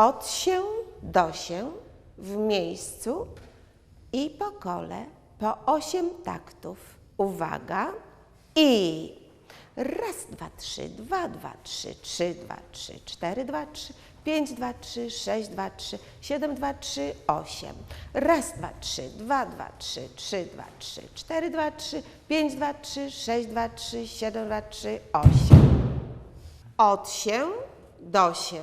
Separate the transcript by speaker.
Speaker 1: Od się do się w miejscu i po kole po osiem taktów. Uwaga i raz, dwa, trzy, dwa, dwa, trzy, trzy, dwa, trzy, cztery, dwa, trzy, pięć, dwa, trzy, sześć, dwa, trzy, siedem, dwa, trzy, osiem. Raz, dwa, trzy, dwa, dwa, trzy, trzy, dwa, trzy, cztery, dwa, trzy, pięć, dwa, trzy, sześć, dwa, trzy, siedem, dwa, trzy, osiem. Od się do się.